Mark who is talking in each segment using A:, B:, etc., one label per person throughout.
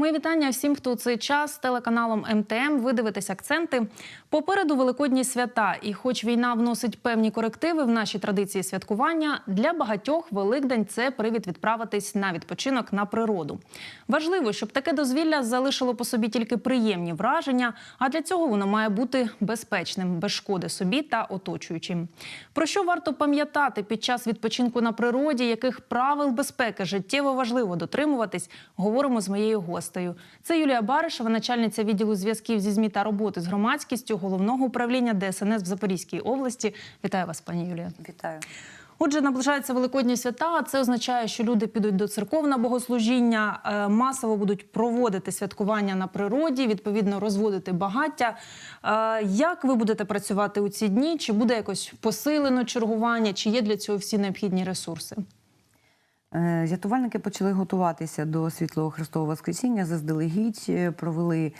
A: Мої вітання всім, хто у цей час з телеканалом МТМ. Ви дивитесь акценти. Попереду великодні свята, і хоч війна вносить певні корективи в наші традиції святкування, для багатьох Великдень це привід відправитись на відпочинок на природу. Важливо, щоб таке дозвілля залишило по собі тільки приємні враження, а для цього воно має бути безпечним, без шкоди собі та оточуючим. Про що варто пам'ятати під час відпочинку на природі, яких правил безпеки життєво важливо дотримуватись, говоримо з моєю гостею. Це Юлія Баришева, начальниця відділу зв'язків зі ЗМІ та роботи з громадськістю головного управління ДСНС в Запорізькій області. Вітаю вас, пані Юлія.
B: Вітаю.
A: Отже, наближаються великодні свята. Це означає, що люди підуть до церков на богослужіння, е, масово будуть проводити святкування на природі, відповідно розводити багаття. Е, Як ви будете працювати у ці дні? Чи буде якось посилено чергування? Чи є для цього всі необхідні ресурси?
B: Е, Рятувальники почали готуватися до світлого Христового Воскресіння. Заздалегідь е, провели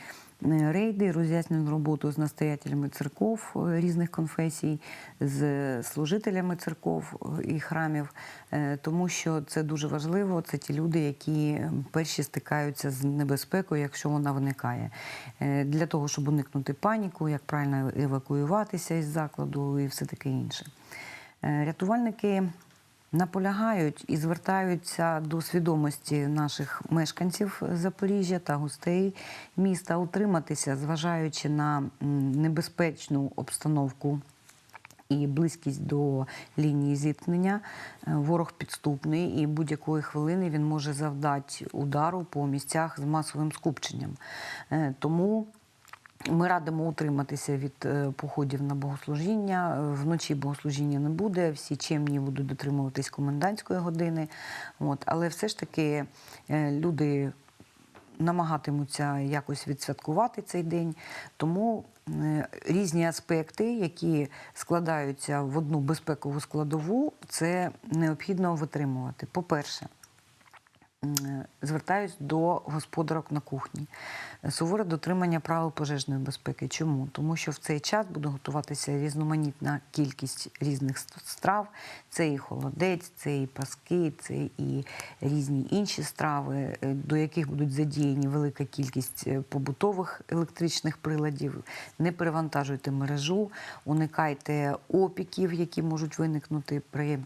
B: е, рейди, роз'яснену роботу з настоятелями церков різних конфесій, з служителями церков і храмів, тому що це дуже важливо. Це ті люди, які перші стикаються з небезпекою, якщо вона виникає. Для того, щоб уникнути паніку, як правильно евакуюватися із закладу і все таке інше. Рятувальники наполягають і звертаються до свідомості наших мешканців Запоріжжя та гостей міста утриматися, зважаючи на небезпечну обстановку. І близькість до лінії зіткнення Е, ворог підступний, і будь-якої хвилини він може завдати удару по місцях з масовим скупченням. Е, Тому ми радимо утриматися від е, походів на богослужіння. Е, Вночі богослужіння не буде, всі чемні будуть дотримуватись комендантської години. От. Але все ж таки е, люди намагатимуться якось відсвяткувати цей день. Тому різні аспекти, які складаються в одну безпекову складову, це необхідно витримувати. По-перше, Звертаюсь до господарок на кухні. Суворе дотримання правил пожежної безпеки. Чому? Тому що в цей час буде готуватися різноманітна кількість різних страв. Це і холодець, це і паски, це і різні інші страви, е, до яких будуть задіяні велика кількість е, побутових електричних приладів. Не перевантажуйте мережу, уникайте опіків, які можуть виникнути при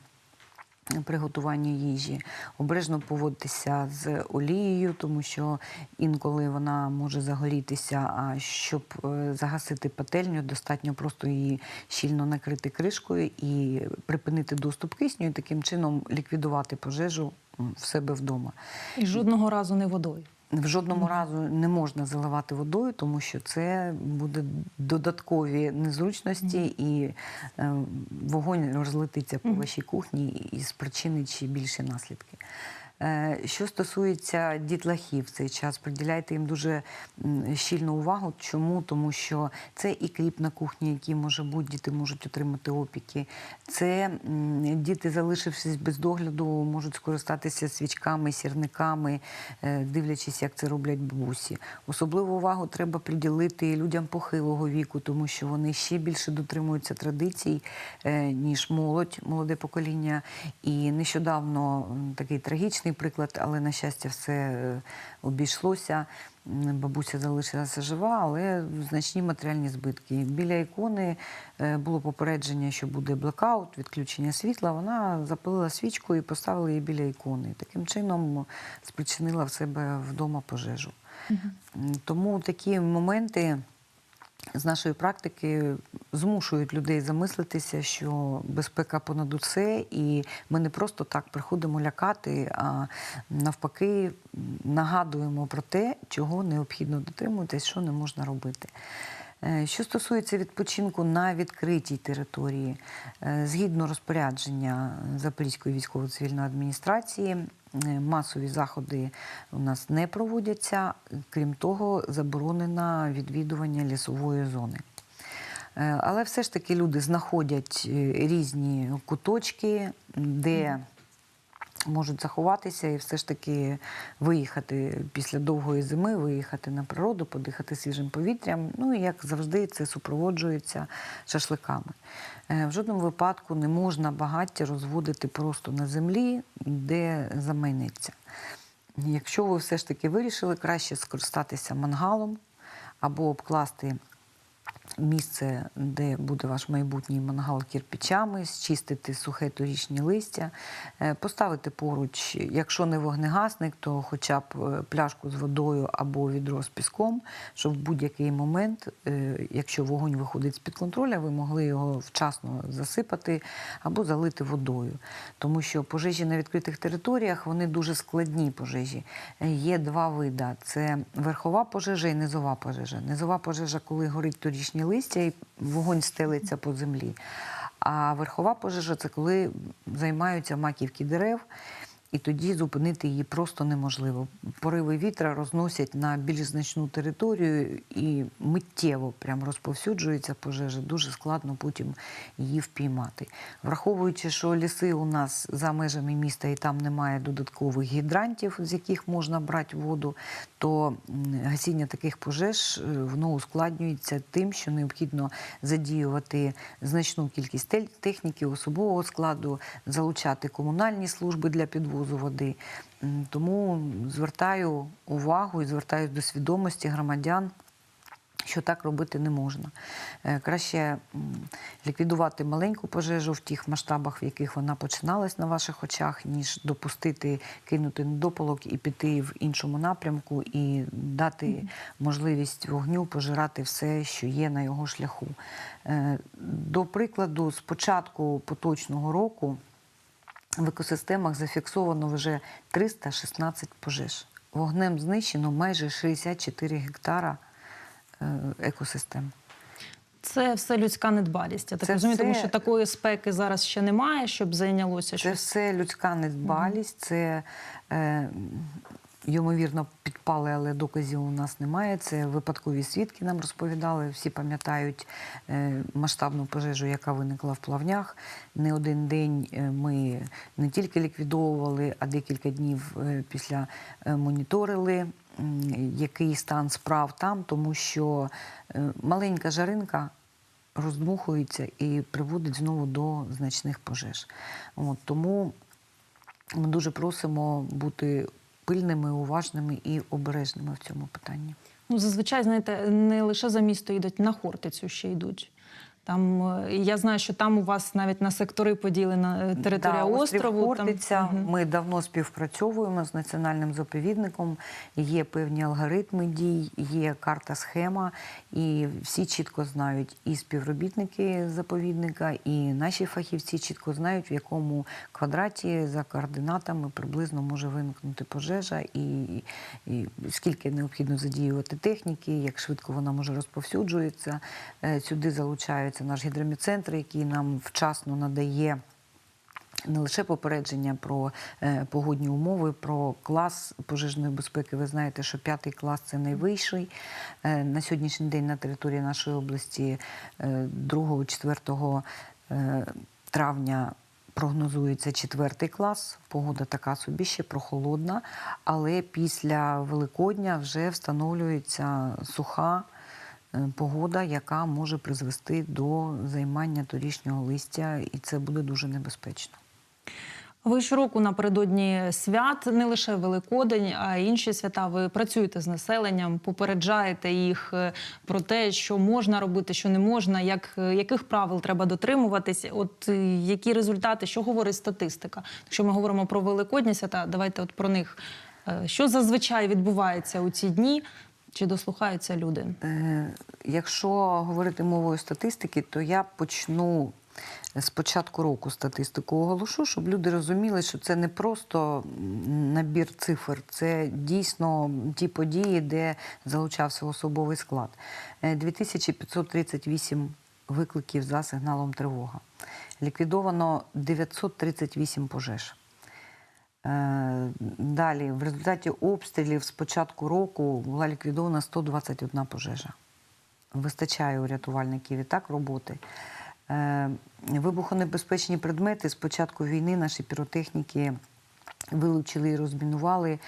B: приготування їжі, обережно поводитися з олією, тому що інколи вона може загорітися. А щоб е, загасити пательню, достатньо просто її щільно накрити кришкою і припинити доступ кисню, і таким чином ліквідувати пожежу в себе вдома.
A: І жодного разу не водою.
B: В жодному разу не можна заливати водою, тому що це буде додаткові незручності, і е, вогонь розлетиться по вашій кухні і спричинить ще більші наслідки. Е, Що стосується дітлахів в цей час, приділяйте їм дуже щільну увагу. Чому? Тому що це і кріп на кухні, який може бути, діти можуть отримати опіки. Це діти, залишившись без догляду, можуть скористатися свічками, сірниками, е, дивлячись, як це роблять бабусі. Особливу увагу треба приділити людям похилого віку, тому що вони ще більше дотримуються традицій, е, ніж молодь, молоде покоління. І нещодавно такий трагічний приклад, але на щастя, все е, обійшлося. Бабуся залишилася жива, але значні матеріальні збитки. Біля ікони е, було попередження, що буде блекаут, відключення світла. Вона запалила свічку і поставила її біля ікони. Таким чином спричинила в себе вдома пожежу. М, Тому такі моменти з нашої практики змушують людей замислитися, що безпека понад усе, і ми не просто так приходимо лякати, а навпаки нагадуємо про те, чого необхідно дотримуватись, що не можна робити. Е, Що стосується відпочинку на відкритій території, е, згідно розпорядження Запорізької військово-цивільної адміністрації, масові заходи у нас не проводяться. Крім того, заборонено відвідування лісової зони. Е, Але все ж таки люди знаходять е, різні куточки, де можуть заховатися і все ж таки виїхати після довгої зими, виїхати на природу, подихати свіжим повітрям. Ну і як завжди, це супроводжується шашликами. Е, В жодному випадку не можна багаття розводити просто на землі, де замайнеться. Якщо ви все ж таки вирішили, краще скористатися мангалом або обкласти місце, де буде ваш майбутній мангал кірпічами, зчистити сухе торічні листя, е, поставити поруч, якщо не вогнегасник, то хоча б е, пляшку з водою або відро з піском, щоб в будь-який момент, е, якщо вогонь виходить з-під контроля, ви могли його вчасно засипати або залити водою. Тому що пожежі на відкритих територіях вони дуже складні пожежі. Є два вида: це верхова пожежа і низова пожежа. Низова пожежа, коли горить торічні листя і вогонь стелиться по землі. А верхова пожежа це коли займаються маківки дерев. І тоді зупинити її просто неможливо. Пориви вітра розносять на більш значну територію і миттєво прям розповсюджується пожежа. Дуже складно потім її впіймати. Враховуючи, що ліси у нас за межами міста і там немає додаткових гідрантів, з яких можна брати воду, то гасіння таких пожеж е, воно ускладнюється тим, що необхідно задіювати значну кількість техніки, особового складу, залучати комунальні служби для підвозу води. Тому звертаю увагу і звертаюсь до свідомості громадян. Що так робити не можна. Е, Краще ліквідувати маленьку пожежу в тих масштабах, в яких вона починалась на ваших очах, ніж допустити кинути недопалок і піти в іншому напрямку і дати можливість вогню пожирати все, що є на його шляху. Е, До прикладу, з початку поточного року в екосистемах зафіксовано вже 316 пожеж. Вогнем знищено майже 64 гектара е, екосистем.
A: Це все людська недбалість. Я так
B: Це
A: розумію, тому що такої спеки зараз ще немає, щоб зайнялося
B: Це
A: щось.
B: все людська недбалість, це е, ймовірно підпали, але доказів у нас немає. Це випадкові свідки нам розповідали. Всі пам'ятають е, масштабну пожежу, яка виникла в плавнях. Не один день е, ми не тільки ліквідовували, а декілька днів е, після моніторили. Який стан справ там, тому що маленька жаринка роздмухується і приводить знову до значних пожеж. От, тому ми дуже просимо бути пильними, уважними і обережними в цьому питанні.
A: Ну, зазвичай, знаєте, не лише за місто йдуть, на Хортицю ще йдуть. Там е, я знаю, що там у вас навіть на сектори поділена е, територія
B: Да,
A: острову.
B: Хортиця.
A: Там,
B: Ми давно співпрацьовуємо з національним заповідником. Є певні алгоритми дій, є карта схема, і всі чітко знають і співробітники заповідника, і наші фахівці чітко знають, в якому квадраті за координатами приблизно може виникнути пожежа, і, і скільки необхідно задіювати техніки, як швидко вона може розповсюджуватися. Е, Сюди залучається наш гідроміцентр, який нам вчасно надає. Не лише попередження про е, погодні умови, про клас пожежної безпеки. Ви знаєте, що п'ятий клас це найвищий. Е, на сьогоднішній день на території нашої області е, 2-4 е, травня прогнозується четвертий клас. Погода така собі ще прохолодна, але після Великодня вже встановлюється суха погода, яка може призвести до займання торішнього листя, і це буде дуже небезпечно.
A: Ви щороку напередодні свят, не лише Великодень, а й інші свята. Ви працюєте з населенням, попереджаєте їх е, про те, що можна робити, що не можна, як, е, яких правил треба дотримуватись. От е, які результати, що говорить статистика? Якщо ми говоримо про Великодні свята, давайте от про них. Е, Що зазвичай відбувається у ці дні? Чи дослухаються люди?
B: Е, Якщо говорити мовою статистики, то я почну з початку року статистику оголошу, щоб люди розуміли, що це не просто набір цифр, це дійсно ті події, де залучався особовий склад. Е, 2538 викликів за сигналом тривога. Ліквідовано 938 пожеж. Е, Далі, в результаті обстрілів з початку року була ліквідована 121 пожежа. Вистачає у рятувальників і так роботи. Е, Вибухонебезпечні предмети з початку війни наші піротехніки вилучили і розмінували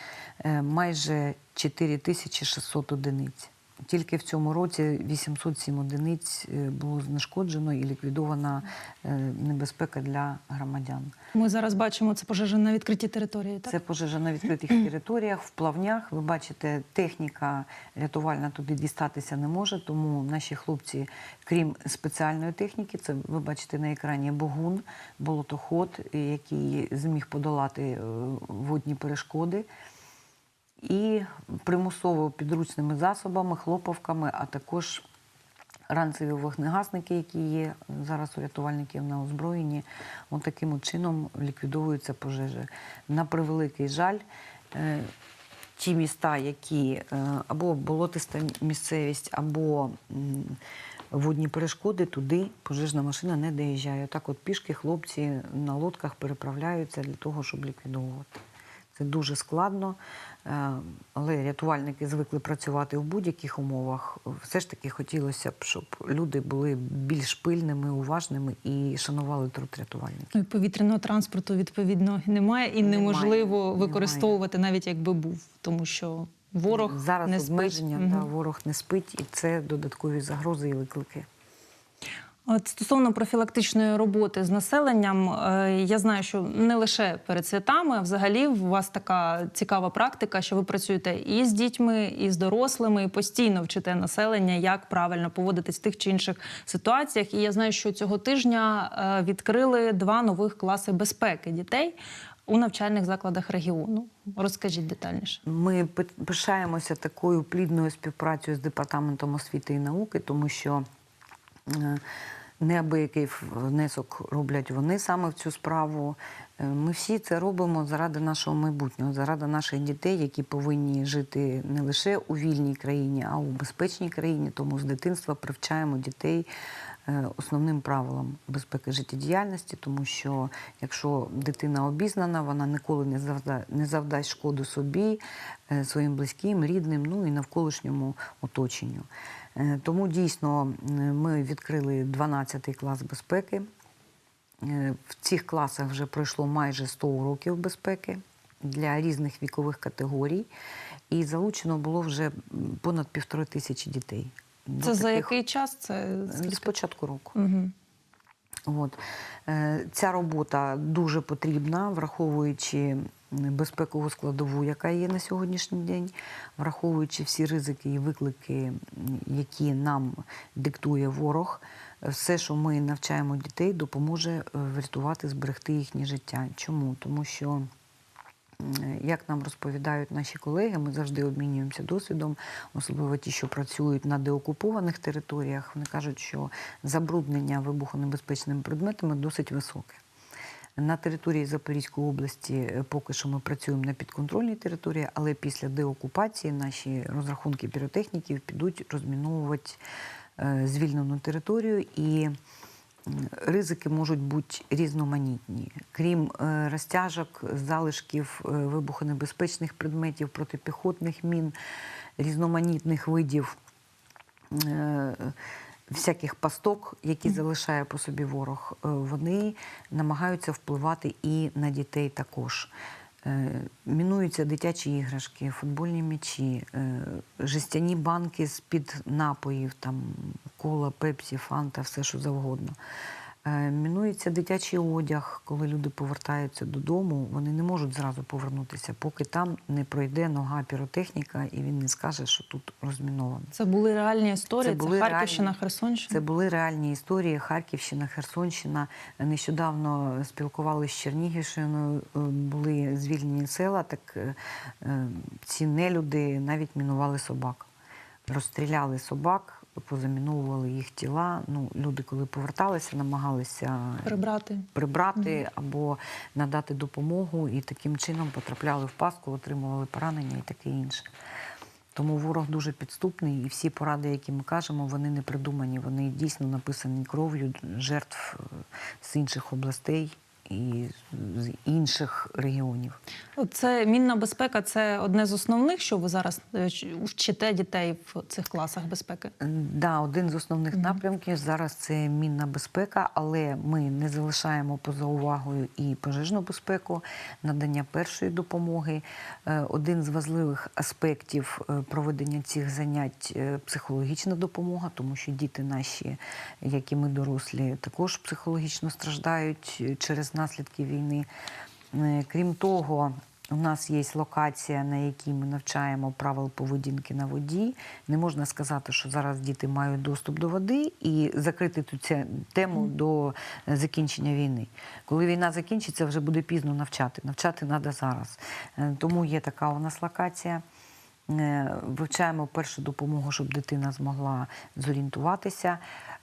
B: е, майже 4600 одиниць. Тільки в цьому році 807 одиниць е, було знешкоджено і ліквідована е, небезпека для громадян.
A: Ми зараз бачимо це пожежа на відкритій території. Так?
B: Це пожежа на відкритих територіях, в плавнях. Ви бачите, техніка рятувальна туди дістатися не може, тому наші хлопці, крім спеціальної техніки, це ви бачите на екрані богун, болотоход, який зміг подолати е, водні перешкоди. І примусово підручними засобами, хлоповками, а також ранцеві вогнегасники, які є зараз у рятувальників на озброєнні, от таким чином ліквідовуються пожежі. На превеликий жаль, е, ті міста, які е, або болотиста місцевість, або водні перешкоди, туди пожежна машина не доїжджає. Так от пішки хлопці на лодках переправляються для того, щоб ліквідовувати. Це дуже складно, е, але рятувальники звикли працювати в будь-яких умовах. Все ж таки хотілося б, щоб люди були більш пильними, уважними і шанували труд рятувальників.
A: Ну, і повітряного транспорту відповідно немає і
B: Немає,
A: неможливо
B: немає.
A: використовувати навіть якби був, тому що ворог
B: зараз
A: не спить.
B: обмеження,
A: Мгм.
B: да, ворог не спить, і це додаткові загрози і виклики.
A: От стосовно профілактичної роботи з населенням, е, я знаю, що не лише перед святами, а взагалі у вас така цікава практика, що ви працюєте і з дітьми, і з дорослими, і постійно вчите населення, як правильно поводитись в тих чи інших ситуаціях. І я знаю, що цього тижня е, відкрили два нових класи безпеки дітей у навчальних закладах регіону. Розкажіть детальніше.
B: Ми пишаємося такою плідною співпрацею з департаментом освіти і науки, тому що неабиякий внесок роблять вони саме в цю справу. Е, Ми всі це робимо заради нашого майбутнього, заради наших дітей, які повинні жити не лише у вільній країні, а у безпечній країні. Тому з дитинства привчаємо дітей е, основним правилам безпеки життєдіяльності, тому що якщо дитина обізнана, вона ніколи не завда, не завдасть шкоду собі, е, своїм близьким, рідним, ну і навколишньому оточенню. Е, Тому дійсно ми відкрили 12 клас безпеки. Е, В цих класах вже пройшло майже 100 уроків безпеки для різних вікових категорій, і залучено було вже понад півтори тисячі дітей.
A: Це за який час? Це
B: з початку року.
A: Угу.
B: От. Е, Ця робота дуже потрібна, враховуючи безпекову складову, яка є на сьогоднішній день, враховуючи всі ризики і виклики, які нам диктує ворог. Все, що ми навчаємо дітей, допоможе е, врятувати, зберегти їхнє життя. Чому? Тому що Як нам розповідають наші колеги, ми завжди обмінюємося досвідом, особливо ті, що працюють на деокупованих територіях. Вони кажуть, що забруднення вибухонебезпечними предметами досить високе. На території Запорізької області е, поки що ми працюємо на підконтрольній території, але після деокупації наші розрахунки піротехніків підуть розміновувати е, звільнену територію і Ризики можуть бути різноманітні. Крім е, розтяжок, залишків вибухонебезпечних предметів, протипіхотних мін, різноманітних видів всяких пасток, які залишає по собі ворог, е, вони намагаються впливати і на дітей також. Е, Мінуються дитячі іграшки, футбольні м'ячі, е, жестяні банки з-під напоїв, там кола, пепсі, фанта, все що завгодно. Е, Мінується дитячий одяг, коли люди повертаються додому, вони не можуть зразу повернутися, поки там не пройде нога піротехніка і він не скаже, що тут розміновано.
A: Це були реальні історії. Це,
B: Це
A: Харківщина,
B: реальні-
A: Херсонщина.
B: Це були реальні історії. Харківщина, Херсонщина. Нещодавно спілкувалися з Чернігівщиною, е, були звільнені села. Так е, ці нелюди навіть мінували собак, розстріляли собак, позаміновували їх тіла. Ну, люди, коли поверталися, намагалися
A: прибрати.
B: прибрати або надати допомогу, і таким чином потрапляли в пастку, отримували поранення і таке інше. Тому ворог дуже підступний, і всі поради, які ми кажемо, вони не придумані. Вони дійсно написані кров'ю жертв е, з інших областей. І з інших регіонів.
A: Це мінна безпека це одне з основних, що ви зараз е, вчите дітей в цих класах безпеки.
B: Да, один з основних напрямків зараз це мінна безпека, але ми не залишаємо поза увагою і пожежну безпеку, надання першої допомоги. Е, Один з важливих аспектів е, проведення цих занять психологічна допомога, тому що діти наші, як і ми дорослі, також психологічно страждають е, наслідки війни. Е, Крім того, у нас є локація, на якій ми навчаємо правил поведінки на воді. Не можна сказати, що зараз діти мають доступ до води і закрити цю тему до е, закінчення війни. Коли війна закінчиться, вже буде пізно навчати. Навчати треба зараз. Е, Тому є така у нас локація. Е, Вивчаємо першу допомогу, щоб дитина змогла зорієнтуватися.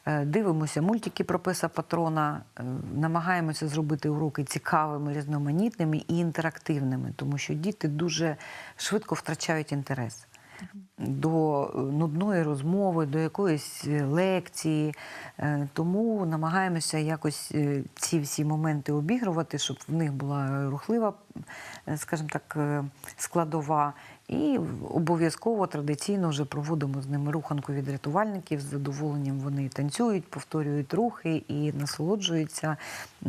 B: Е, Дивимося мультики про песа патрона, е, намагаємося зробити уроки цікавими, різноманітними і інтерактивними, тому що діти дуже швидко втрачають інтерес до нудної розмови, до якоїсь лекції. Тому намагаємося якось ці всі моменти обігрувати, щоб в них була рухлива, скажімо так, складова. І обов'язково традиційно вже проводимо з ними руханку від рятувальників. З задоволенням вони танцюють, повторюють рухи і насолоджуються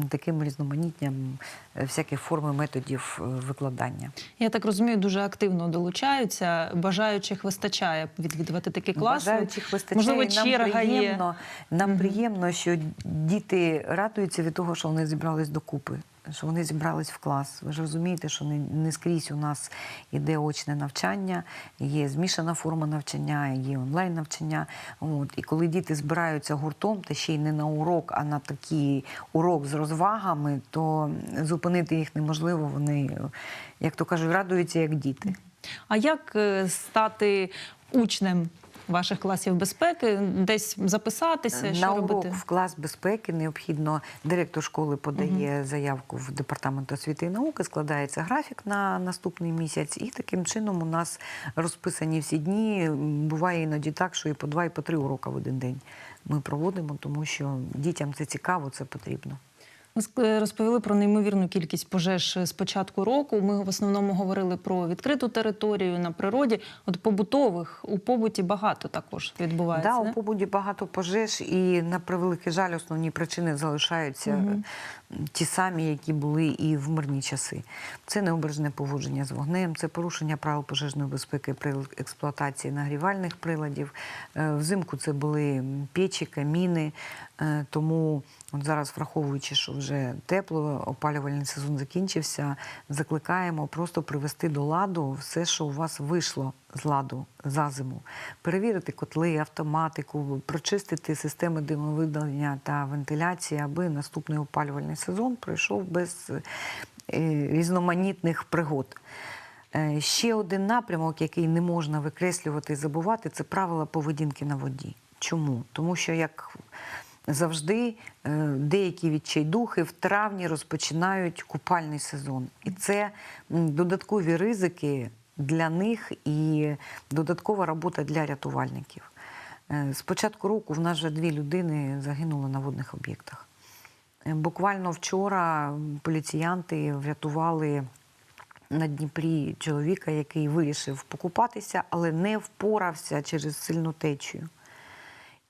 B: таким різноманіттям е, всяких форм і методів е, викладання.
A: Я так розумію, дуже активно долучаються. Бажаючих вистачає відвідувати такі класи.
B: Бажаючих вистачає.
A: Можливо,
B: нам
A: черга є.
B: приємно, нам приємно, що діти радуються від того, що вони зібрались докупи, що вони зібрались в клас. Ви ж розумієте, що не, не скрізь у нас іде очне навчання, є змішана форма навчання, є онлайн навчання. От. І коли діти збираються гуртом, та ще й не на урок, а на такий урок з розвагами, то зупинити їх неможливо. Вони, як то кажуть, радуються як діти.
A: А як е, стати учнем ваших класів безпеки? Десь записатися?
B: На
A: що
B: урок
A: робити?
B: в клас безпеки необхідно директор школи подає заявку в департамент освіти і науки, складається графік на наступний місяць, і таким чином у нас розписані всі дні. Буває іноді так, що і по два, і по три уроки в один день ми проводимо, тому що дітям це цікаво, це потрібно.
A: Ви е, розповіли про неймовірну кількість пожеж з початку року. Ми в основному говорили про відкриту територію на природі. От побутових у побуті багато також відбувається.
B: Да,
A: не?
B: у побуді багато пожеж, і на превеликий жаль, основні причини залишаються е, ті самі, які були і в мирні часи. Це необережне поводження з вогнем, це порушення правил пожежної безпеки при експлуатації нагрівальних приладів. Е, Взимку це були печі, каміни. Е, Тому от зараз, враховуючи, що вже тепло, опалювальний сезон закінчився, закликаємо просто привести до ладу все, що у вас вийшло з ладу за зиму. Перевірити котли, автоматику, прочистити системи димовидалення та вентиляції, аби наступний опалювальний сезон пройшов без е, різноманітних пригод. Е, Ще один напрямок, який не можна викреслювати і забувати, це правила поведінки на воді. Чому? Тому що як завжди е, деякі відчайдухи в травні розпочинають купальний сезон. І це додаткові ризики для них і додаткова робота для рятувальників. Е, З початку року в нас вже дві людини загинули на водних об'єктах. Е, Буквально вчора поліціянти врятували на Дніпрі чоловіка, який вирішив покупатися, але не впорався через сильну течію.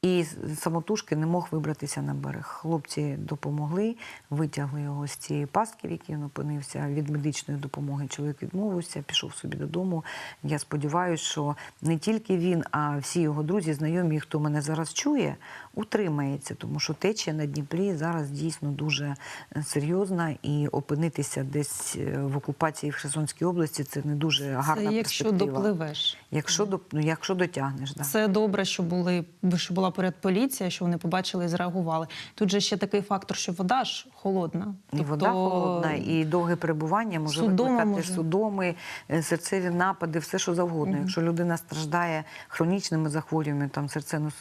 B: І самотужки не мог вибратися на берег. Хлопці допомогли, витягли його з цієї пастки, в якій він опинився. Від медичної допомоги чоловік відмовився, пішов собі додому. Я сподіваюся, що не тільки він, а всі його друзі, знайомі, хто мене зараз чує, утримається, тому що течія на Дніпрі зараз дійсно дуже е, серйозна, і опинитися десь е, в окупації в Херсонській області це не дуже гарна
A: Це якщо
B: перспектива.
A: допливеш.
B: Якщо доп- ну, якщо дотягнеш, да.
A: Це добре, що були що була поряд поліція, що вони побачили і зреагували. Тут же ще такий фактор, що вода ж холодна.
B: І вода холодна, і довге перебування може
A: Судома
B: викликати
A: може.
B: судоми, е, серцеві напади, все що завгодно. Якщо людина страждає хронічними захворюваннями, там серцево-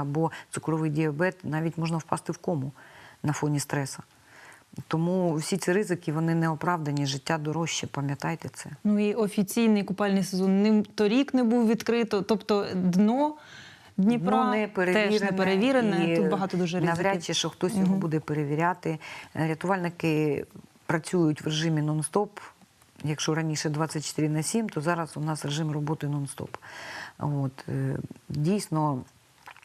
B: або цукровий діабет, навіть можна впасти в кому на фоні стресу. Тому всі ці ризики вони не оправдані, життя дорожче, пам'ятайте це.
A: Ну і офіційний купальний сезон ним торік не був відкрито. Тобто дно Дніпра
B: Ну, не
A: теж не перевірене.
B: і
A: Тут багато дуже ризиків.
B: Навряд чи, що хтось його буде перевіряти. Е, Рятувальники працюють в режимі нон-стоп. Якщо раніше 24 на 7, то зараз у нас режим роботи нон-стоп. Е, дійсно,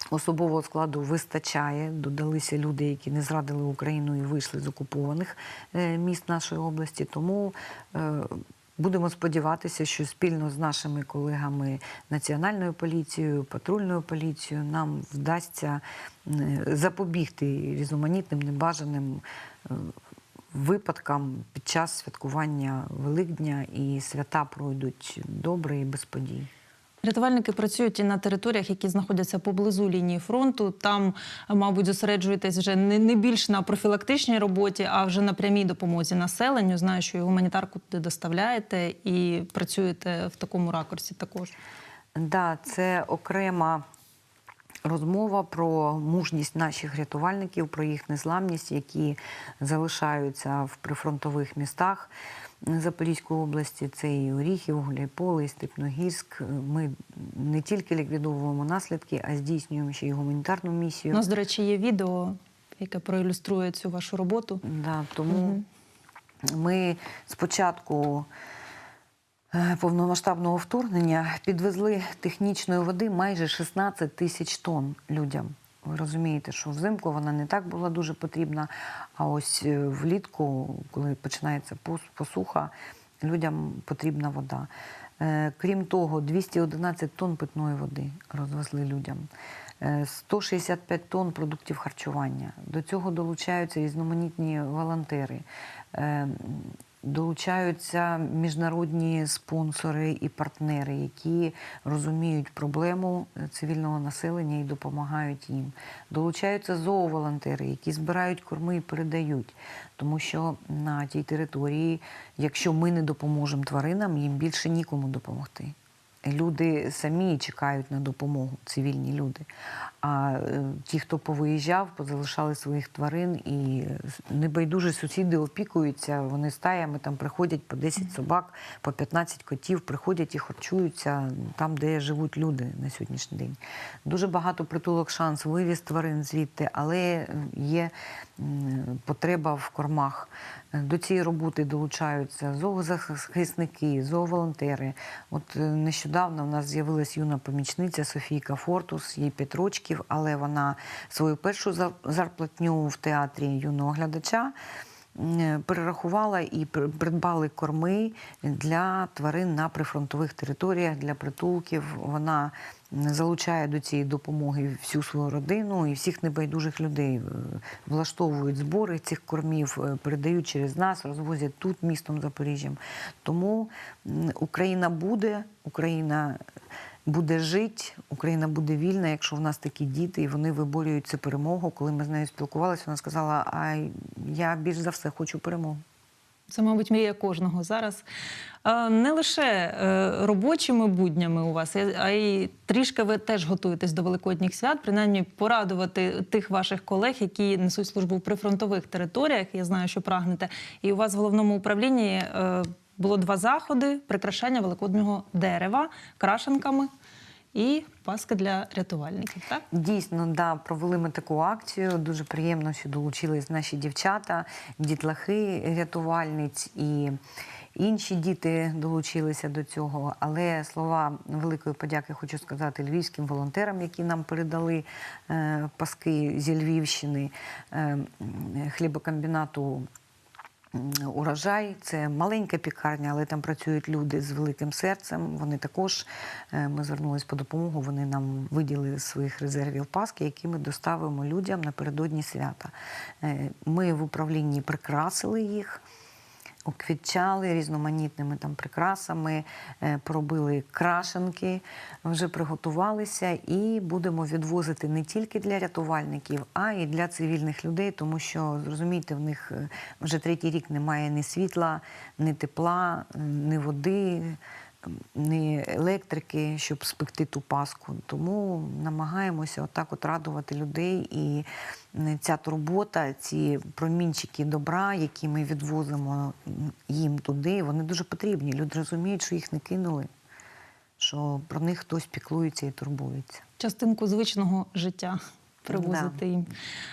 B: особового складу вистачає. Додалися люди, які не зрадили Україну і вийшли з окупованих е, міст нашої області. Тому е, будемо сподіватися, що спільно з нашими колегами Національною поліцією, патрульною поліцією нам вдасться е, запобігти різноманітним небажаним випадкам під час святкування Великдня і свята пройдуть добре і без подій.
A: Рятувальники працюють і на територіях, які знаходяться поблизу лінії фронту. Там, мабуть, зосереджуєтесь вже не, більш на профілактичній роботі, а вже на прямій допомозі населенню. Знаю, що і гуманітарку туди доставляєте і працюєте в такому ракурсі також.
B: Да, це окрема розмова про мужність наших рятувальників, про їх незламність, які залишаються в прифронтових містах Запорізької області. Це і Оріхів, Гуляйполе, і Степногірськ. Ми не тільки ліквідовуємо наслідки, а здійснюємо ще й гуманітарну місію.
A: У нас, до речі, є відео, яке проілюструє цю вашу роботу.
B: Да, тому ми спочатку повномасштабного вторгнення підвезли технічної води майже 16 тисяч тонн людям. Ви розумієте, що взимку вона не так була дуже потрібна, а ось е, влітку, коли починається посуха, людям потрібна вода. Е, Крім того, 211 тонн питної води розвезли людям. Е, 165 тонн продуктів харчування. До цього долучаються різноманітні волонтери. Долучаються міжнародні спонсори і партнери, які розуміють проблему е, цивільного населення і допомагають їм. Долучаються зооволонтери, які збирають корми і передають. Тому що на тій території, якщо ми не допоможемо тваринам, їм більше нікому допомогти. Люди самі чекають на допомогу, цивільні люди. А е, ті, хто повиїжджав, позалишали своїх тварин, і небайдужі сусіди опікуються. Вони стаями там приходять по 10 собак, по 15 котів, приходять і харчуються там, де живуть люди на сьогоднішній день. Дуже багато притулок шанс вивіз тварин звідти, але є потреба в кормах. До цієї роботи долучаються зоозахисники, зооволонтери. От е, нещодавно в нас з'явилась юна помічниця Софійка Фортус, їй 5 років, але вона свою першу зар- зарплатню в театрі юного глядача перерахувала і при- придбали корми для тварин на прифронтових територіях, для притулків. Вона залучає до цієї допомоги всю свою родину і всіх небайдужих людей. Е, Влаштовують збори цих кормів, е, передають через нас, розвозять тут містом Запоріжжям. Тому Україна буде, Україна буде жити, Україна буде вільна, якщо в нас такі діти, і вони виборюють цю перемогу. Коли ми з нею спілкувалися, вона сказала: А я більш за все хочу перемогу.
A: Це, мабуть, мрія кожного зараз. Е, Не лише е, робочими буднями у вас, а й трішки ви теж готуєтесь до великодніх свят, принаймні порадувати тих ваших колег, які несуть службу в прифронтових територіях. Я знаю, що прагнете. І у вас в головному управлінні е, було два заходи: прикрашання великоднього дерева крашенками і паски для рятувальників. Так?
B: Дійсно, да, провели ми таку акцію. Дуже приємно, що долучились наші дівчата, дітлахи, рятувальниць і інші діти долучилися до цього. Але слова великої подяки хочу сказати львівським волонтерам, які нам передали е, паски зі Львівщини, е, хлібокомбінату. Урожай це маленька пікарня, але там працюють люди з великим серцем. Вони також е, ми звернулись по допомогу. Вони нам виділили своїх резервів паски, які ми доставимо людям напередодні свята. Е, Ми в управлінні прикрасили їх. Оквітчали різноманітними там прикрасами, е, пробили крашенки, вже приготувалися. І будемо відвозити не тільки для рятувальників, а й для цивільних людей, тому що зрозумійте, в них е, вже третій рік немає ні світла, ні тепла, ні води, ні електрики, щоб спекти ту паску. Тому намагаємося отак от радувати людей. І ця турбота, ці промінчики добра, які ми відвозимо їм туди, вони дуже потрібні. Люди розуміють, що їх не кинули. що про них хтось піклується і турбується.
A: частинку звичного життя привозити їм.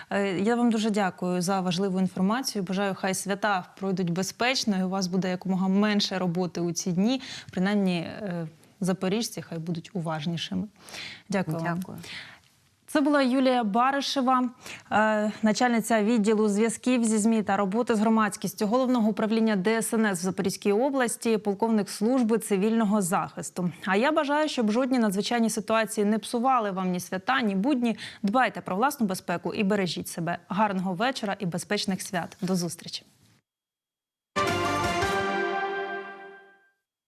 A: Е, Я вам дуже дякую за важливу інформацію. Бажаю, хай свята пройдуть безпечно, і у вас буде якомога менше роботи у ці дні. Принаймні, е, запоріжці хай будуть уважнішими. Дякую. вам. Це була Юлія Баришева, е, начальниця відділу зв'язків зі ЗМІ та роботи з громадськістю головного управління ДСНС в Запорізькій області, полковник служби цивільного захисту. А я бажаю, щоб жодні надзвичайні ситуації не псували вам ні свята, ні будні. Дбайте про власну безпеку і бережіть себе. Гарного вечора і безпечних свят. До зустрічі.